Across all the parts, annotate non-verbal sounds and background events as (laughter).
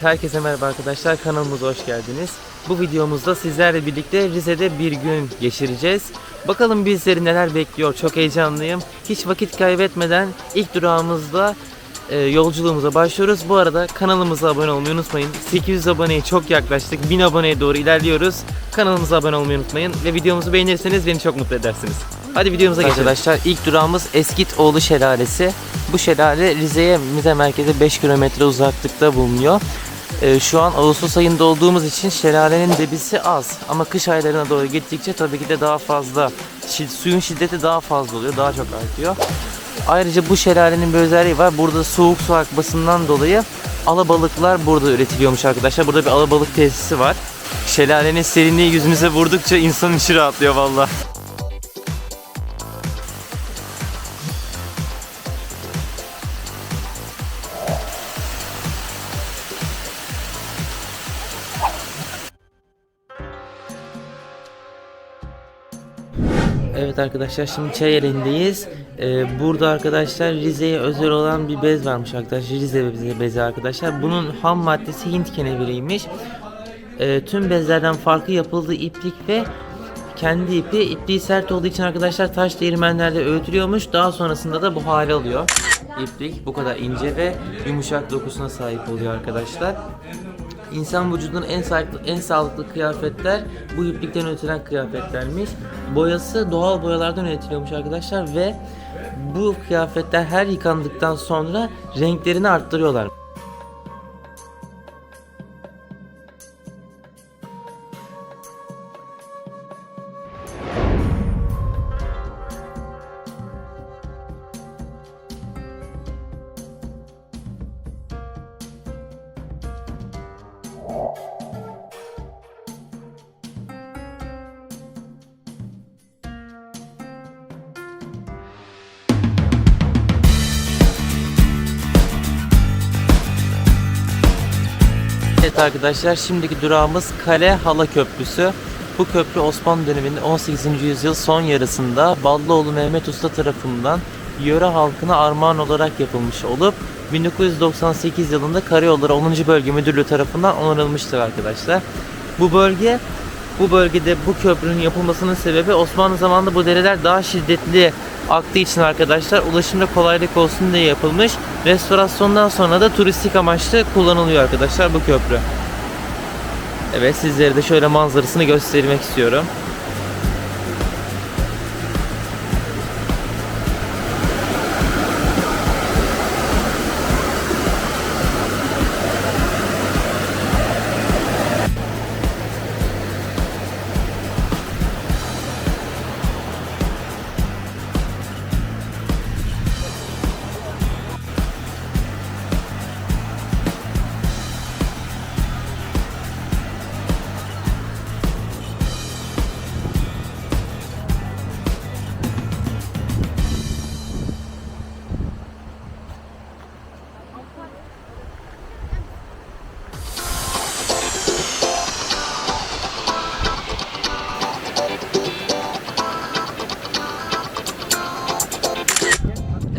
Herkese merhaba arkadaşlar kanalımıza hoş geldiniz. Bu videomuzda sizlerle birlikte Rize'de bir gün geçireceğiz. Bakalım bizleri neler bekliyor çok heyecanlıyım. Hiç vakit kaybetmeden ilk durağımızda e, yolculuğumuza başlıyoruz. Bu arada kanalımıza abone olmayı unutmayın. 800 aboneye çok yaklaştık. 1000 aboneye doğru ilerliyoruz. Kanalımıza abone olmayı unutmayın. Ve videomuzu beğenirseniz beni çok mutlu edersiniz. Hadi videomuza geçelim. Arkadaşlar ilk durağımız Eskitoğlu Şelalesi. Bu şelale Rize'ye Rize merkeze 5 kilometre uzaklıkta bulunuyor. Ee, şu an Ağustos ayında olduğumuz için şelalenin debisi az ama kış aylarına doğru gittikçe tabii ki de daha fazla suyun şiddeti daha fazla oluyor, daha çok artıyor. Ayrıca bu şelalenin bir özelliği var. Burada soğuk su akmasından dolayı alabalıklar burada üretiliyormuş arkadaşlar. Burada bir alabalık tesisi var. Şelalenin serinliği yüzümüze vurdukça insanın içi rahatlıyor valla. Evet arkadaşlar şimdi Çayeli'ndeyiz. Ee, burada arkadaşlar Rize'ye özel olan bir bez varmış arkadaşlar. Rize bezi arkadaşlar. Bunun ham maddesi Hint keneviriymiş. Ee, tüm bezlerden farkı yapıldığı iplik ve kendi ipi ipliği sert olduğu için arkadaşlar taş değirmenlerde öğütülüyormuş. Daha sonrasında da bu hale alıyor. İplik bu kadar ince ve yumuşak dokusuna sahip oluyor arkadaşlar. İnsan vücudunun en sağlıklı, en sağlıklı kıyafetler bu iplikten üretilen kıyafetlermiş. Boyası doğal boyalardan üretiliyormuş arkadaşlar ve bu kıyafetler her yıkandıktan sonra renklerini arttırıyorlar. Arkadaşlar şimdiki durağımız Kale Hala Köprüsü. Bu köprü Osmanlı döneminde 18. yüzyıl son yarısında Ballıoğlu Mehmet Usta tarafından yöre halkına armağan olarak yapılmış olup 1998 yılında Karayolları 10. Bölge Müdürlüğü tarafından onarılmıştır arkadaşlar. Bu bölge bu bölgede bu köprünün yapılmasının sebebi Osmanlı zamanında bu dereler daha şiddetli aktığı için arkadaşlar ulaşımda kolaylık olsun diye yapılmış. Restorasyondan sonra da turistik amaçlı kullanılıyor arkadaşlar bu köprü. Evet sizlere de şöyle manzarasını göstermek istiyorum.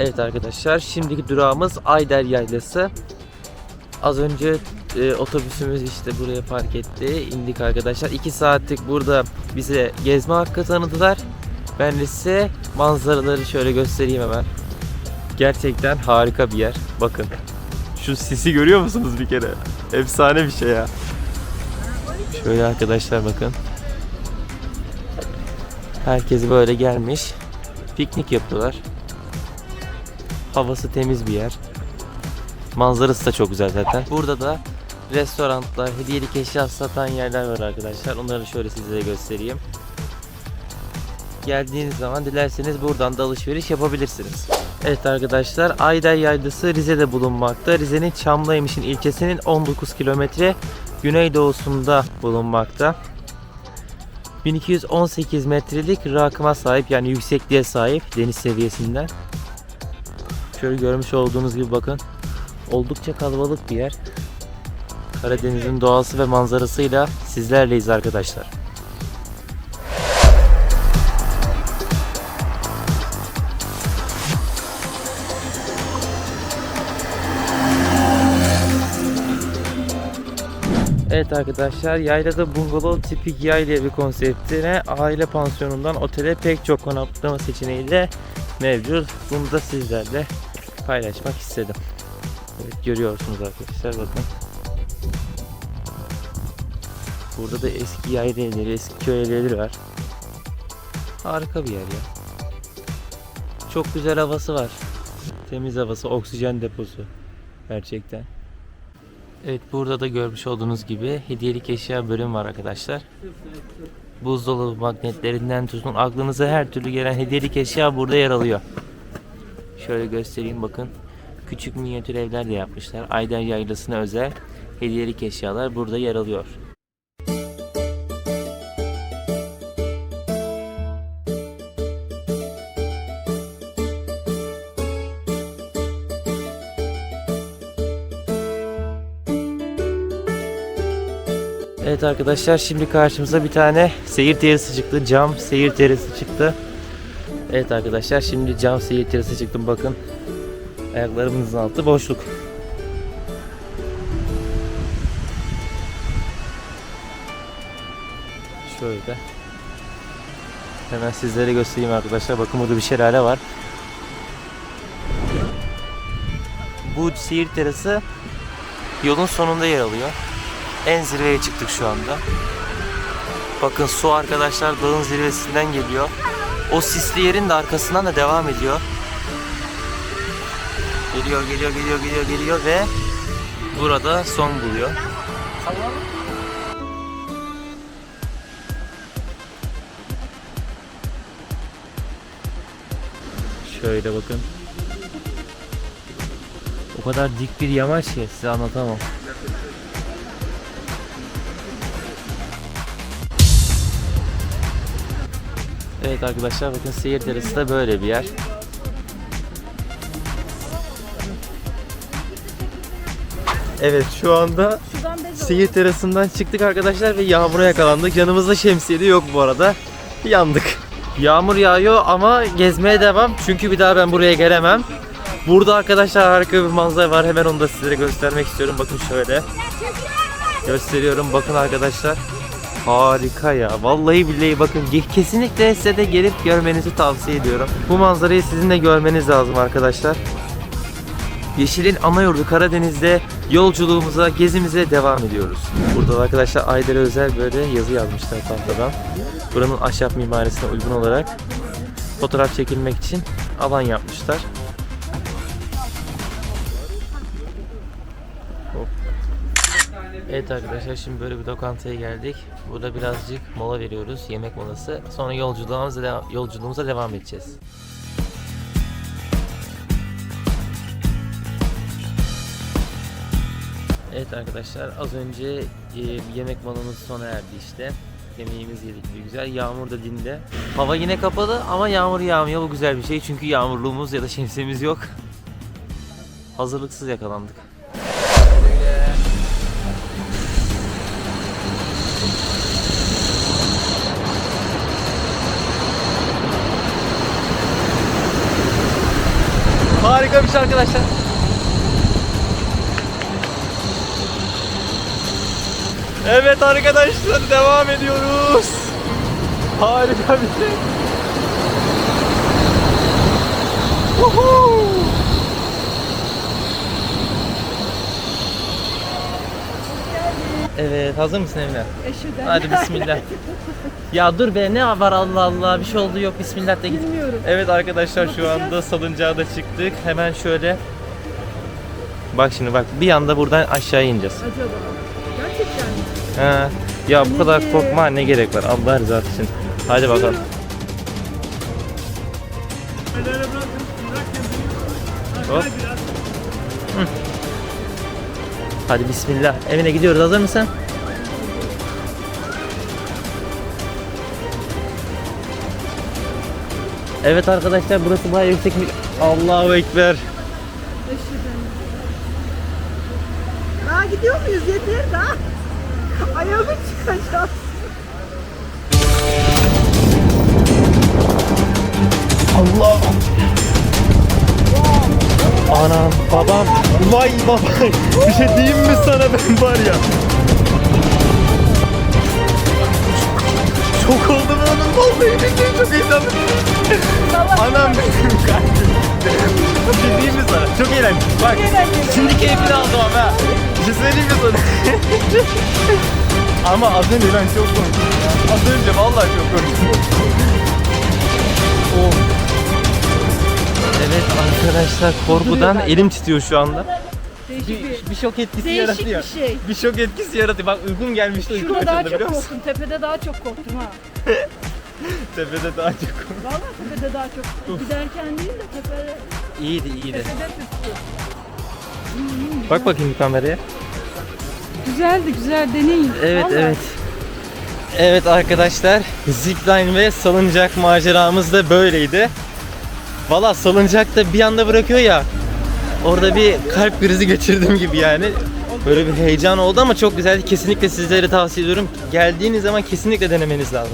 Evet arkadaşlar şimdiki durağımız Ayder Yaylası. Az önce e, otobüsümüz işte buraya park etti. İndik arkadaşlar. 2 saatlik burada bize gezme hakkı tanıdılar. Ben de size manzaraları şöyle göstereyim hemen. Gerçekten harika bir yer. Bakın. Şu sisi görüyor musunuz bir kere? Efsane bir şey ya. Şöyle arkadaşlar bakın. Herkes böyle gelmiş. Piknik yapıyorlar. Havası temiz bir yer. Manzarası da çok güzel zaten. Burada da restoranlar, hediyelik eşya satan yerler var arkadaşlar. Onları şöyle size göstereyim. Geldiğiniz zaman dilerseniz buradan da alışveriş yapabilirsiniz. Evet arkadaşlar Ayder Yaylası Rize'de bulunmakta. Rize'nin Çamlıhemşin ilçesinin 19 kilometre güneydoğusunda bulunmakta. 1218 metrelik rakıma sahip yani yüksekliğe sahip deniz seviyesinden. Şöyle görmüş olduğunuz gibi bakın. Oldukça kalabalık bir yer. Karadeniz'in doğası ve manzarasıyla sizlerleyiz arkadaşlar. Evet arkadaşlar yaylada bungalov tipik yayla bir konseptine aile pansiyonundan otele pek çok konaklama seçeneği de mevcut. Bunu da sizlerle paylaşmak istedim. Evet görüyorsunuz arkadaşlar bakın. Burada da eski yayla evleri, eski köy evleri var. Harika bir yer ya. Çok güzel havası var. Temiz havası, oksijen deposu. Gerçekten. Evet burada da görmüş olduğunuz gibi hediyelik eşya bölüm var arkadaşlar. Buzdolabı magnetlerinden tutun aklınıza her türlü gelen hediyelik eşya burada yer alıyor. Şöyle göstereyim bakın. Küçük minyatür evler de yapmışlar. Ayder Yaylası'na özel hediyelik eşyalar burada yer alıyor. Evet arkadaşlar şimdi karşımıza bir tane seyir terası çıktı. Cam seyir terası çıktı. Evet arkadaşlar şimdi cam seyir terası çıktı bakın. Ayaklarımızın altı boşluk. Şöyle. Hemen sizlere göstereyim arkadaşlar. Bakın burada bir şelale var. Bu seyir terası yolun sonunda yer alıyor. En zirveye çıktık şu anda. Bakın su arkadaşlar dağın zirvesinden geliyor. O sisli yerin de arkasından da devam ediyor. Geliyor, geliyor, geliyor, geliyor, geliyor ve burada son buluyor. Şöyle bakın. O kadar dik bir yamaç ki size anlatamam. Evet arkadaşlar bakın seyir terası da böyle bir yer. Evet şu anda seyir terasından çıktık arkadaşlar ve yağmura yakalandık. Yanımızda şemsiye de yok bu arada. Yandık. Yağmur yağıyor ama gezmeye devam. Çünkü bir daha ben buraya gelemem. Burada arkadaşlar harika bir manzara var. Hemen onu da sizlere göstermek istiyorum. Bakın şöyle. Gösteriyorum. Bakın arkadaşlar. Harika ya. Vallahi billahi bakın kesinlikle size de gelip görmenizi tavsiye ediyorum. Bu manzarayı sizin de görmeniz lazım arkadaşlar. Yeşil'in ana yurdu Karadeniz'de yolculuğumuza, gezimize devam ediyoruz. Burada da arkadaşlar Ayder'e özel böyle yazı yazmışlar tahtadan. Buranın ahşap mimarisine uygun olarak fotoğraf çekilmek için alan yapmışlar. Evet arkadaşlar şimdi böyle bir lokantaya geldik. Burada birazcık mola veriyoruz. Yemek molası. Sonra yolculuğumuza, de- yolculuğumuza devam edeceğiz. Evet arkadaşlar az önce e, yemek molamız sona erdi işte. Yemeğimizi yedik bir güzel. Yağmur da dindi. Hava yine kapalı ama yağmur yağmıyor. Bu güzel bir şey çünkü yağmurluğumuz ya da şemsiyemiz yok. Hazırlıksız yakalandık. Harika bir şey arkadaşlar. Evet arkadaşlar devam ediyoruz. Harika bir şey. Woohoo! Evet hazır mısın Emine? Eşhedü Hadi bismillah. (laughs) ya dur be ne var Allah Allah bir şey oldu yok bismillah de git. Bilmiyorum. Evet arkadaşlar şu Bakacağız. anda salıncağa da çıktık. Hemen şöyle Bak şimdi bak bir anda buradan aşağı ineceğiz. Acaba. Gerçekten mi? Ha, ya bu kadar korkma ne gerek var Allah rızası için. Hadi bakalım. Hop. Hı. Hadi bismillah. Evine gidiyoruz. Hazır mısın? Evet arkadaşlar burası bayağı yüksekmiş. Allahu Ekber. Daha gidiyor muyuz? Yeter daha. Ayağımı çıkacağım. Allah. Anam, babam, vay babam. (laughs) Bir şey diyeyim mi sana ben var ya. Çok oldum oğlum. Vallahi billahi çok heyecanlıyım. Anam benim kardeşim. Bir şey diyeyim mi sana? Çok eğlenceli. Bak, şimdi keyfini aldım ama. ha. Bir şey söyleyeyim mi sana? (laughs) ama az önce ben çok korktum. Az önce vallahi çok korktum. oh. Evet arkadaşlar korkudan elim titriyor şu anda. Değişik bir, Bir, şok etkisi değişik yaratıyor. bir şey. Bir şok etkisi yaratıyor. Bak uykum gelmişti uykum Şurada daha açıldı çok musun? korktum. Tepede daha çok korktum ha. (laughs) Tepede daha çok korktum. Vallahi tepede daha çok. Giderken değil de tepede, İyiydi iyiydi. tepede tuttu. Bak bakayım kameraya. Güzeldi güzel deneyin. Evet Vallahi. evet. Evet arkadaşlar zipline ve salıncak maceramız da böyleydi. Valla salıncak da bir anda bırakıyor ya. Orada bir kalp krizi geçirdim gibi yani. Böyle bir heyecan oldu ama çok güzeldi. Kesinlikle sizlere tavsiye ediyorum. Geldiğiniz zaman kesinlikle denemeniz lazım.